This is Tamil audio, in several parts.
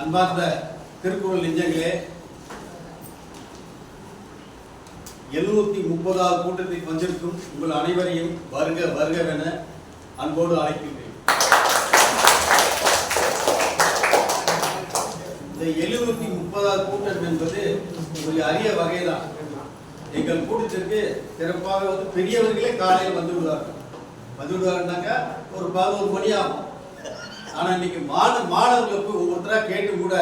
அன்பார்ந்த திருக்குறள் நெஞ்சங்களே எழுநூத்தி முப்பதாவது கூட்டத்தில் வந்திருக்கும் உங்கள் அனைவரையும் வருக வருகவென அன்போடு அழைக்கின்றேன். இந்த எழுநூத்தி முப்பதாவது கூட்டம் என்பது ஒரு அரிய வகைதான். எங்கள் கூட்டத்திற்கு சிறப்பாக வந்து பெரியவர்களே காலையில் வந்து விடுவார்கள். வந்து விடுவாருனாக்கா ஒரு பதினோரு மணி ஆகும். ஆனா இன்னைக்கு மாண மாணவர்களை போய் ஒவ்வொருத்தரா கேட்டு கூட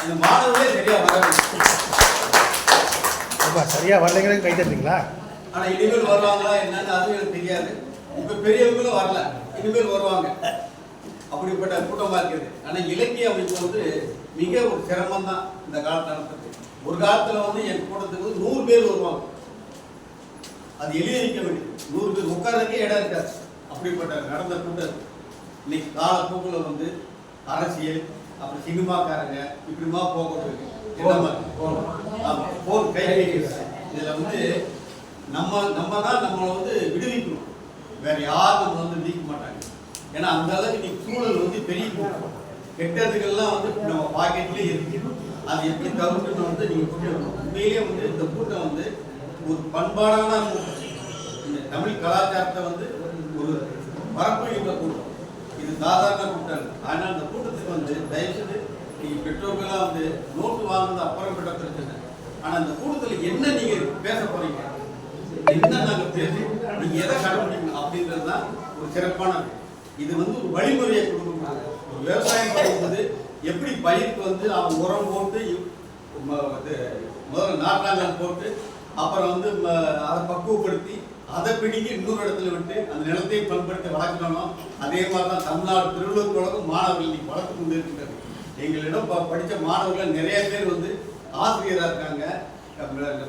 அந்த மாணவர்களே சரியா வரவில்லை அப்பா சரியா வரலைங்கிறது கை தட்டுறீங்களா? ஆனா இனிமேல் வருவாங்களா என்னன்னு அதுவும் எனக்கு தெரியாது. இப்ப பெரியவங்களும் வரல. இனிமேல் வருவாங்க. அப்படிப்பட்ட கூட்டமா இருக்குது. ஆனா இலக்கிய அமைப்பு வந்து மிக ஒரு சிரமம் தான் இந்த காலத்து நடத்துறது ஒரு காலத்துல வந்து என் கூட்டத்துக்கு வந்து நூறு பேர் வருவாங்க. அது எளிய நிற்க வேண்டியது. நூறு பேர் உட்கார்றதுக்கே இடம் இருக்காது. அப்படிப்பட்ட நடந்த கூட்டம். இன்னைக்கு காலப்போக்கில் வந்து அரசியல் அப்புறம் சினிமாக்காரங்க இப்படிமா போகக்கூடாது ஆமா போர் கைகைகள் இதுல வந்து நம்ம நம்ம தான் நம்மளை வந்து விடுவிக்கணும். வேற யாரும் நம்ம வந்து நீக்க மாட்டாங்க. ஏன்னா அந்த அளவுக்கு இன்னைக்கு சூழல் வந்து பெரிய கூட்டம். கெட்டதுக்கெல்லாம் வந்து நம்ம பாக்கெட்லயே இருக்கு. அது எப்படி தவிர்க்கணும் வந்து நீங்க கொண்டு உண்மையிலேயே வந்து இந்த கூட்டம் வந்து ஒரு பண்பாடான கூட்டம் இந்த தமிழ் கலாச்சாரத்தை வந்து ஒரு பரப்புகின்ற கூட்டம் இது சாதாரண கூட்டம். ஆனால் அந்த கூட்டத்துக்கு வந்து தயவுசெய்து நீங்க பெற்றோர்கள்லாம் வந்து நோட்டு வாங்குறது அப்புறம்பட்ட பிரச்சனை. ஆனால் அந்த கூட்டத்தில் என்ன நீங்கள் பேச போறீங்க? என்ன நாங்கள் பேசி நீங்கள் எதை கடைபிடிக்கணும் அப்படின்றது தான் ஒரு சிறப்பான இது வந்து ஒரு வழிமுறையை கொடுக்கணும் விவசாயம் பண்ணும்போது எப்படி பயிருக்கு வந்து அவன் உரம் போட்டு இது முதல்ல நாற்றாங்கல் போட்டு அப்புறம் வந்து ம- அதை பக்குவப்படுத்தி அதை பிடிங்கி இன்னொரு இடத்துல விட்டு அந்த நிலத்தை பண்படுத்தி வளர்க்கணும். அதே மாதிரி தான் தமிழ்நாடு திருவள்ளுவர் கழகம் மாணவர்கள் இன்னைக்கு வளர்த்து கொண்டு இருக்கிறது எங்களிடம் ப- மாணவர்கள் நிறைய பேர் வந்து ஆசிரியராக இருக்காங்க.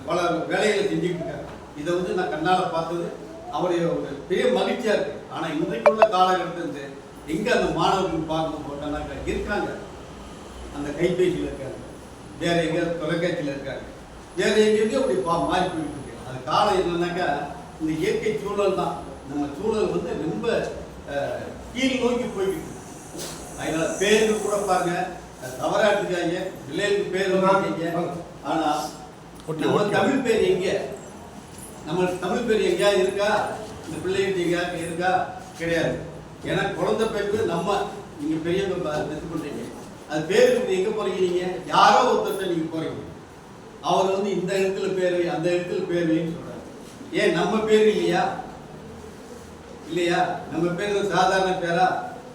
பல வேலைகளை செஞ்சுக்கிட்டு இருக்காங்க. இதை வந்து நான் கண்ணால் பார்த்தது அவருடைய ஒரு பெரிய மகிழ்ச்சியாக இருக்குது ஆனால் இன்றைக்குள்ள காலகட்டத்தில் எங்கே அந்த மாணவர்கள் பார்க்கணும் போட்டாங்க இருக்காங்க. அந்த கைபேசியில் இருக்காங்க வேற எங்க தொலைக்காட்சியில் இருக்காங்க வேற எங்கேயும் அப்படி பா மாறி போயிட்டு இருக்கு. அது காலம் என்னன்னாக்கா இந்த இயற்கை சூழல் தான். நம்ம சூழல் வந்து ரொம்ப கீழ் நோக்கி போயிட்டு அதனால பேருக்கு கூட பாருங்க தவறா எடுத்துக்காங்க பிள்ளைகளுக்கு பேர் வாங்கிங்க ஆனா நம்ம. தமிழ் பேர் எங்க? நம்ம தமிழ் பேர் எங்கேயாவது இருக்கா? இந்த பிள்ளைகிட்ட எங்கேயாவது இருக்கா? கிடையாது. ஏன்னா குழந்தை பேருக்கு நம்ம நீங்க பெரியவங்க பெற்று பண்றீங்க அது பேருக்கு எங்க போறீங்க? போகிறீங்க யாரோ ஒருத்தர் நீங்க போறீங்க. அவர் வந்து இந்த இடத்துல பேர்வை அந்த இடத்துல பேர் சொல்கிறார் சொல்றாரு. ஏன் நம்ம பேர் இல்லையா? இல்லையா? நம்ம பேர் வந்து சாதாரண பேரா?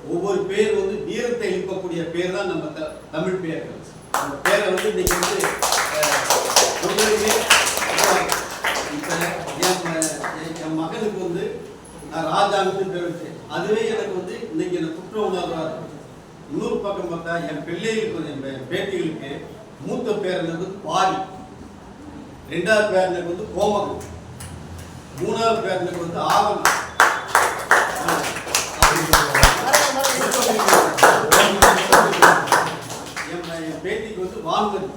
ஒவ்வொரு பேர் வந்து வீரத்தை எழுப்பக்கூடிய பேர் தான் நம்ம த- தமிழ் பேர்கள் அந்த பேரை வந்து இன்னைக்கு வந்து ரொம்பவே சொல்றதுக்கே என் மகனுக்கு வந்து நான் ராஜான்னு பேர் வச்சேன். அதுவே எனக்கு வந்து இன்னைக்கு எனக்கு குற்ற உணர்வாக இருக்கும் இன்னொரு பக்கம் பார்த்தா என் பிள்ளைகளுக்கு வந்து என் பே- பேத்திகளுக்கு மூத்த பேரனுக்கு வந்து பாரி. ரெண்டாவது பேரனுக்கு வந்து கோமகம் மூணாவது பேரனுக்கு வந்து ஆவணம் என் பேத்திக்கு வந்து வான்மதி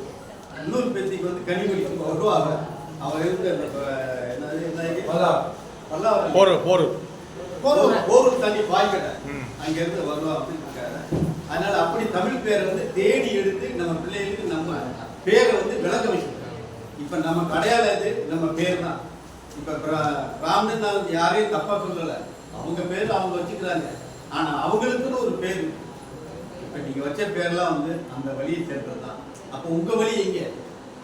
இன்னொரு பேத்திக்கு வந்து கனிமொழி. வருவாங்க. அவர் இருந்த என்னது? பல்லாவரம். போரு போரு. போரூர் போரூர் தண்ணி பாய்க்கடை அதனால அப்படி தமிழ் பேரை வந்து தேடி எடுத்து நம்ம பிள்ளைகளுக்கு நம்ம பேரை வந்து விளக்க வைக்கணும் இப்ப நம்ம கிடையாது நம்ம பேர் தான் இப்ப பிர- நான் வந்து யாரையும் தப்பா சொல்லல. அவங்க பேர் அவங்க வச்சுக்கிறாங்க. ஆனா அவங்களுக்குன்னு ஒரு பேர் இப்போ இப்ப நீங்க வச்ச பேர்லாம் வந்து அந்த வழியை சேர்ந்தது தான் அப்ப உங்க வழி எங்க?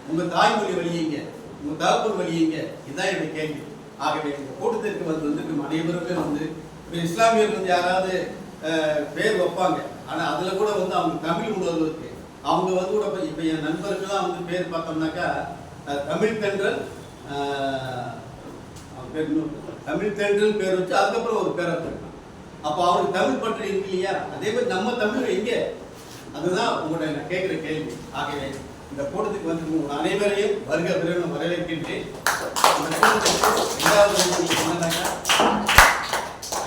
உங்க தாய்மொழி வழி எங்க? உங்க தகப்பன் வழி எங்க? இதுதான் என்னுடைய கேள்வி. ஆகவே இந்த கூட்டத்திற்கு வந்து வந்து நம்ம அனைவருமே வந்து இப்ப இஸ்லாமியர் வந்து யாராவது பேர் வைப்பாங்க. ஆனால் அதில் கூட வந்து அவங்க தமிழ் உணர்வு இருக்கு. அவங்க வந்து கூட இப்போ இப்போ என் நண்பர்கள்லாம் வந்து பேர் பார்த்தோம்னாக்கா தமிழ் தென்றல் பேர் தமிழ் தென்றல் பேர் வச்சு அதுக்கப்புறம் ஒரு பேரை வச்சிருக்கான் அப்போ அவருக்கு தமிழ் பற்றி இருக்கு இல்லையா? அதே மாதிரி நம்ம தமிழ் எங்கே? அதுதான் உங்களுடைய நான் கேட்குற கேள்வி. ஆகவே இந்த கூட்டத்துக்கு வந்து உங்கள் அனைவரையும் வருக விரைவில் வரவேற்கின்றேன். இந்த கூட்டத்துக்கு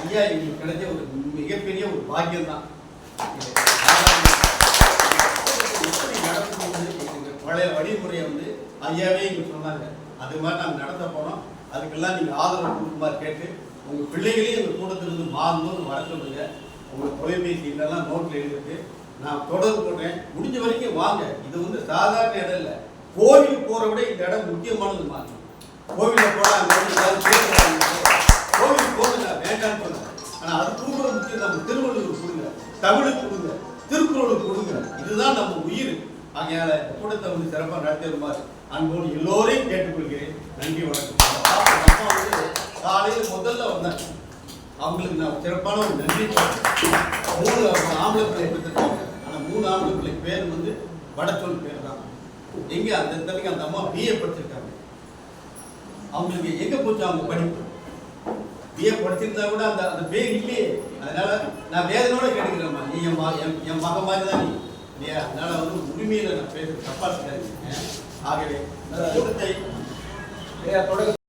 ஐயா எங்களுக்கு கிடைச்ச ஒரு மிகப்பெரிய ஒரு பாக்கியம் தான் எப்படி பழைய வழிமுறையை வந்து ஐயாவே இங்க சொன்னாங்க. அது மாதிரி நாங்கள் நடத்த போகிறோம் அதுக்கெல்லாம் நீங்கள் ஆதரவு கொடுக்குமாறு கேட்டு உங்கள் பிள்ளைகளையும் எங்கள் கூட்டத்திலிருந்து மாறணும்னு வர சொல்லுங்க உங்கள் தொலைபேசி இதெல்லாம் நோட்டில் எழுதிருக்கு நான் தொடர்பு போடுறேன் முடிஞ்ச வரைக்கும் வாங்க. இது வந்து சாதாரண இடம் இல்லை. கோவில் போகிற விட இந்த இடம் முக்கியமானது மாதிரி கோவிலில் போனால் தமிழுக்கு கொடுங்க திருக்குறளுக்கு கொடுங்க. இதுதான் நம்ம உயிர். ஆகையால கூட கூட்டத்தை வந்து சிறப்பாக நடத்தி வருமாறு அன்போடு எல்லோரையும் கேட்டுக்கொள்கிறேன். நன்றி வணக்கம். அம்மா வந்து காலையில் முதல்ல வந்தாங்க அவங்களுக்கு நான் சிறப்பான ஒரு நன்றி மூணு ஆம்பளை பிள்ளை பெற்றிருக்காங்க ஆனால் மூணு ஆம்பளை பிள்ளை பேர் வந்து வடச்சொல் பேர் தான். எங்கே அந்த தனிக்கு அந்த அம்மா பிஏ படிச்சிருக்காங்க. அவங்களுக்கு எங்கே போச்சு அவங்க படிப்பு? பிஏ படிச்சிருந்தா கூட அந்த அந்த பேர் இல்லையே. அதனால நான் வேதனோட கேட்டுக்கிறேம்மா. நீ என் மக என் என் மக மாதிரி தான் நீ. இல்லையா அதனால வந்து உரிமையில நான் பேசுறது தப்பா இருக்காது ஆகவே இந்த கூட்டத்தை